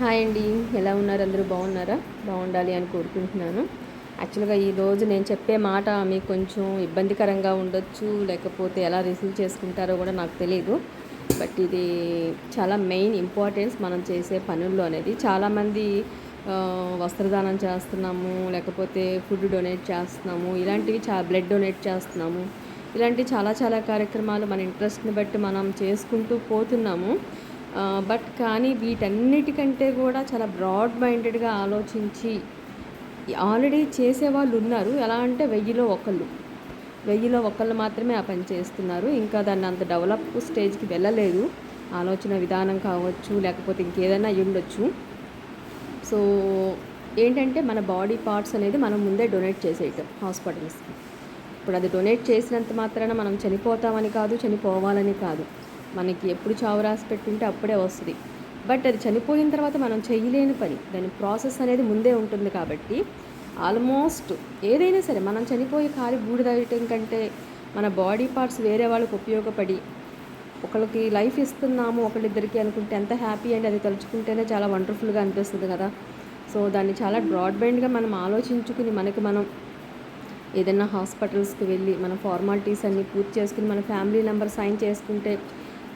Hi అండి. ఎలా ఉన్నారు? అందరూ బాగున్నారా? బాగుండాలి అని కోరుకుంటున్నాను. యాక్చువల్గా ఈరోజు నేను చెప్పే మాట మీకు కొంచెం ఇబ్బందికరంగా ఉండొచ్చు లేకపోతే ఎలా రిసీవ్ చేసుకుంటారో కూడా నాకు తెలియదు బట్ ఇది చాలా మెయిన్ ఇంపార్టెన్స్ మనం చేసే పనుల్లో అనేది. చాలామంది వస్త్రదానం చేస్తున్నాము లేకపోతే ఫుడ్ డొనేట్ చేస్తున్నాము ఇలాంటివి చా బ్లడ్ డొనేట్ చేస్తున్నాము. ఇలాంటి చాలా చాలా కార్యక్రమాలు మన ఇంట్రెస్ట్ని బట్టి మనం చేసుకుంటూ పోతున్నాము. బట్ కానీ వీటన్నిటికంటే కూడా చాలా బ్రాడ్ మైండెడ్గా ఆలోచించి ఆల్రెడీ చేసేవాళ్ళు ఉన్నారు. ఎలా అంటే వెయ్యిలో ఒకళ్ళు. వెయ్యిలో ఒకళ్ళు మాత్రమే ఆ పని చేస్తున్నారు. ఇంకా దాన్ని అంత డెవలప్ స్టేజ్కి వెళ్ళలేదు. ఆలోచన విధానం కావచ్చు లేకపోతే ఇంకేదైనా అయి ఉండొచ్చు. సో ఏంటంటే మన బాడీ పార్ట్స్ అనేది మనం ముందే డొనేట్ చేసేయటం హాస్పిటల్స్కి. ఇప్పుడు అది డొనేట్ చేసినంత మాత్రాన మనం చనిపోతామని కాదు చనిపోవాలని కాదు. మనకి ఎప్పుడు చావు రాసి పెట్టుంటే అప్పుడే వస్తుంది. బట్ అది చనిపోయిన తర్వాత మనం చేయలేని పని. దాని ప్రాసెస్ అనేది ముందే ఉంటుంది కాబట్టి ఆల్మోస్ట్ ఏదైనా సరే మనం చనిపోయి కాలి బూడిదయటం కంటే మన బాడీ పార్ట్స్ వేరే వాళ్ళకి ఉపయోగపడి ఒకళ్ళకి లైఫ్ ఇస్తున్నాము ఒకళ్ళిద్దరికి అనుకుంటే ఎంత హ్యాపీ అండి అది తలుచుకుంటేనే చాలా వండర్ఫుల్గా అనిపిస్తుంది కదా. సో దాన్ని చాలా బ్రాడ్బ్యాండ్గా మనం ఆలోచించుకుని మనకి మనం ఏదైనా హాస్పిటల్స్కి వెళ్ళి మన ఫార్మాలిటీస్ అన్నీ పూర్తి చేసుకుని మన ఫ్యామిలీ నెంబర్ సైన్ చేసుకుంటే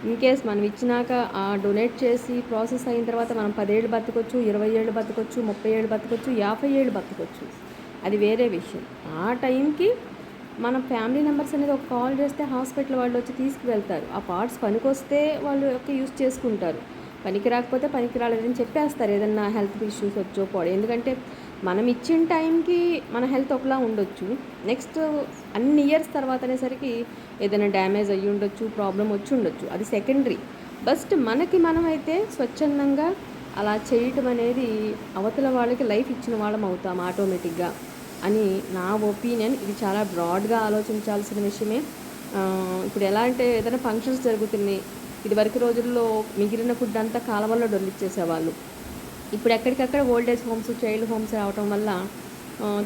ఇన్ కేస్ మనం ఇచ్చినాక ఆ డొనేట్ చేసి ప్రాసెస్ అయిన తర్వాత మనం పదేళ్ళు బతకొచ్చు ఇరవై ఏళ్ళు బతకొచ్చు ముప్పై ఏళ్ళు బతకొచ్చు యాభై ఏళ్ళు బతకొచ్చు. అది వేరే విషయం. ఆ టైంకి మన ఫ్యామిలీ మెంబర్స్ అనేది ఒక కాల్ చేస్తే హాస్పిటల్ వాళ్ళు వచ్చి తీసుకువెళ్తారు. ఆ పార్ట్స్ పనికొస్తే వాళ్ళు యొక్క యూస్ చేసుకుంటారు. పనికి రాకపోతే పనికి రాలేదని చెప్పేస్తారు. ఏదన్నా హెల్త్ ఇష్యూస్ వచ్చో పోవడం ఎందుకంటే మనం ఇచ్చిన టైంకి మన హెల్త్ ఒకలా ఉండొచ్చు. నెక్స్ట్ అన్ని ఇయర్స్ తర్వాత అనేసరికి ఏదైనా డ్యామేజ్ అయ్యి ఉండొచ్చు ప్రాబ్లం వచ్చి ఉండొచ్చు. అది సెకండరీ. బస్ట్ మనకి మనమైతే స్వచ్ఛందంగా అలా చేయటం అనేది అవతల వాళ్ళకి లైఫ్ ఇచ్చిన వాళ్ళం అవుతాం ఆటోమేటిక్గా అని నా ఒపీనియన్. ఇది చాలా బ్రాడ్గా ఆలోచించాల్సిన విషయమే. ఇప్పుడు ఎలా అంటే ఏదైనా ఫంక్షన్స్ జరుగుతున్నాయి. ఇదివరకు రోజుల్లో మిగిలిన ఫుడ్ అంతా కాలవల్లో డొల్లిచ్చేసేవాళ్ళు. ఇప్పుడు ఎక్కడికక్కడ ఓల్డేజ్ హోమ్స్ చైల్డ్ హోమ్స్ రావటం వల్ల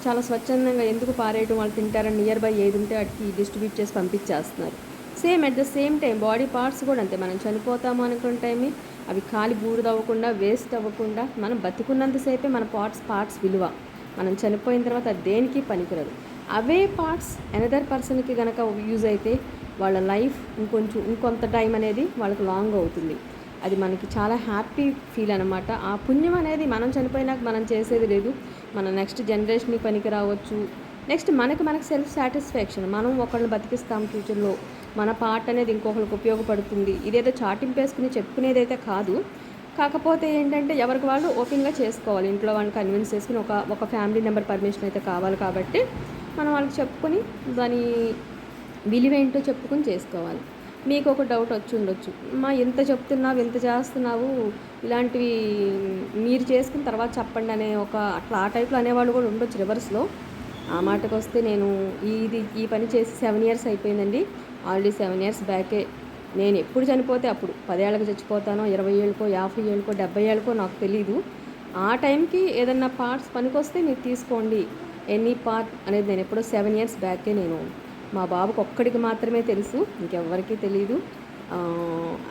చాలా స్వచ్ఛందంగా ఎందుకు పారేయటం? వాళ్ళు తింటారని నియర్ బై ఏది ఉంటే వాటికి డిస్ట్రిబ్యూట్ చేసి పంపించేస్తున్నారు. Same at the same time body parts కూడా అంతే. మనం చనిపోతాము అనుకున్న టైమే అవి కాలి బూడిద అవ్వకుండా వేస్ట్ అవ్వకుండా మనం బతికున్నంతసేపే మన పార్ట్స్ పార్ట్స్ విలువ. మనం చనిపోయిన తర్వాత దేనికి పనికిరదు. అవే పార్ట్స్ ఎనదర్ పర్సన్కి గనక యూజ్ అయితే వాళ్ళ లైఫ్ ఇంకొంచెం ఇంకొంత టైం అనేది వాళ్ళకి లాంగ్ అవుతుంది. అది మనకి చాలా హ్యాపీ ఫీల్ అనమాట ఆ పుణ్యం అనేది మనం చనిపోయినాక మనం చేసేది లేదు. మన నెక్స్ట్ జనరేషన్కి పనికి రావచ్చు. నెక్స్ట్ మనకి మనకి సెల్ఫ్ సాటిస్ఫాక్షన్. మనం ఒకళ్ళని బతికిస్తాం ఫ్యూచర్లో. మన పార్ట్ అనేది ఇంకొకరికి ఉపయోగపడుతుంది. ఇదేదో చాటింపేసుకుని చెప్పుకునేదైతే కాదు. కాకపోతే ఏంటంటే ఎవరికి వాళ్ళు ఓపెన్గా చేసుకోవాలి. ఇంట్లో వాళ్ళని కన్విన్స్ చేసుకుని ఒక ఒక ఫ్యామిలీ నెంబర్ పర్మిషన్ అయితే కావాలి కాబట్టి మనం వాళ్ళకి చెప్పుకొని దాని విలువేంటో చెప్పుకొని చేసుకోవాలి. మీకు ఒక డౌట్ వచ్చి ఉండొచ్చు. మా ఎంత చెప్తున్నావు ఎంత చేస్తున్నావు ఇలాంటివి మీరు చేసుకున్న తర్వాత చెప్పండి అనే ఒక అట్లా ఆ టైప్లో అనేవాళ్ళు కూడా ఉండొచ్చు రివర్స్లో. ఆ మాటకు వస్తే నేను ఇది ఈ పని చేసి సెవెన్ ఇయర్స్ అయిపోయిందండి. ఆల్రెడీ సెవెన్ ఇయర్స్ బ్యాకే. నేను ఎప్పుడు చనిపోతే అప్పుడు పదేళ్ళకి చచ్చిపోతానో ఇరవై ఏళ్ళకో యాభై ఏళ్ళకో డెబ్బై ఏళ్ళకో నాకు తెలీదు. ఆ టైంకి ఏదన్నా పార్ట్స్ పనికొస్తే మీరు తీసుకోండి. ఎనీ పార్ట్ అనేది నేను ఎప్పుడో సెవెన్ ఇయర్స్ బ్యాకే నేను మా బాబుకి ఒక్కడికి మాత్రమే తెలుసు ఇంకెవ్వరికీ తెలియదు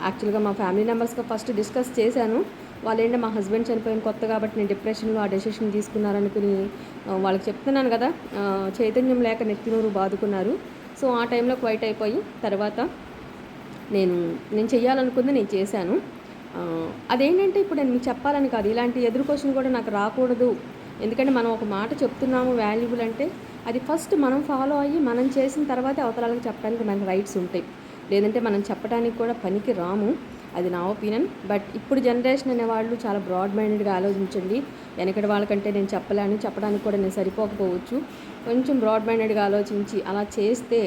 యాక్చువల్గా మా ఫ్యామిలీ మెంబర్స్గా ఫస్ట్ డిస్కస్ చేశాను. వాళ్ళు మా హస్బెండ్ చనిపోయిన కొత్త కాబట్టి నేను డిప్రెషన్లో ఆ డెసిషన్ తీసుకున్నారనుకుని వాళ్ళకి చెప్తున్నాను కదా చైతన్యం లేక నెత్తినూరు బాదుకున్నారు. సో ఆ టైంలో క్వైట్ అయిపోయి తర్వాత నేను నేను చేయాలనుకుంది నేను చేశాను. అదేంటంటే ఇప్పుడు నేను మీకు చెప్పాలని కాదు. ఇలాంటి ఎదురు క్వశ్చన్ కూడా నాకు రాకూడదు. ఎందుకంటే మనం ఒక మాట చెప్తున్నాము వాల్యుబుల్ అంటే అది ఫస్ట్ మనం ఫాలో అయ్యి మనం చేసిన తర్వాతే అవతరాలకు చెప్పడానికి మనకి రైట్స్ ఉంటాయి. లేదంటే మనం చెప్పడానికి కూడా పనికి రాము. అది నా ఒపీనియన్ బట్ ఇప్పుడు జనరేషన్ అనేవాళ్ళు చాలా బ్రాడ్ మైండెడ్గా ఆలోచించండి. వెనకటి వాళ్ళకంటే నేను చెప్పలేను. చెప్పడానికి కూడా నేను సరిపోకపోవచ్చు. కొంచెం బ్రాడ్ మైండెడ్గా ఆలోచించి అలా చేస్తే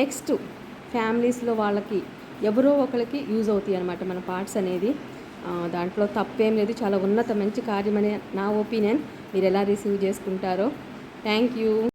నెక్స్ట్ ఫ్యామిలీస్లో వాళ్ళకి ఎవరో ఒకరికి యూజ్ అవుతాయి అనమాట మన పార్ట్స్ అనేది. దాంట్లో తప్పేం లేదు. చాలా ఉన్నత మంచి కార్యమనే నా ఒపీనియన్ మీరు ఎలా రిసీవ్ చేసుకుంటారో. Thank you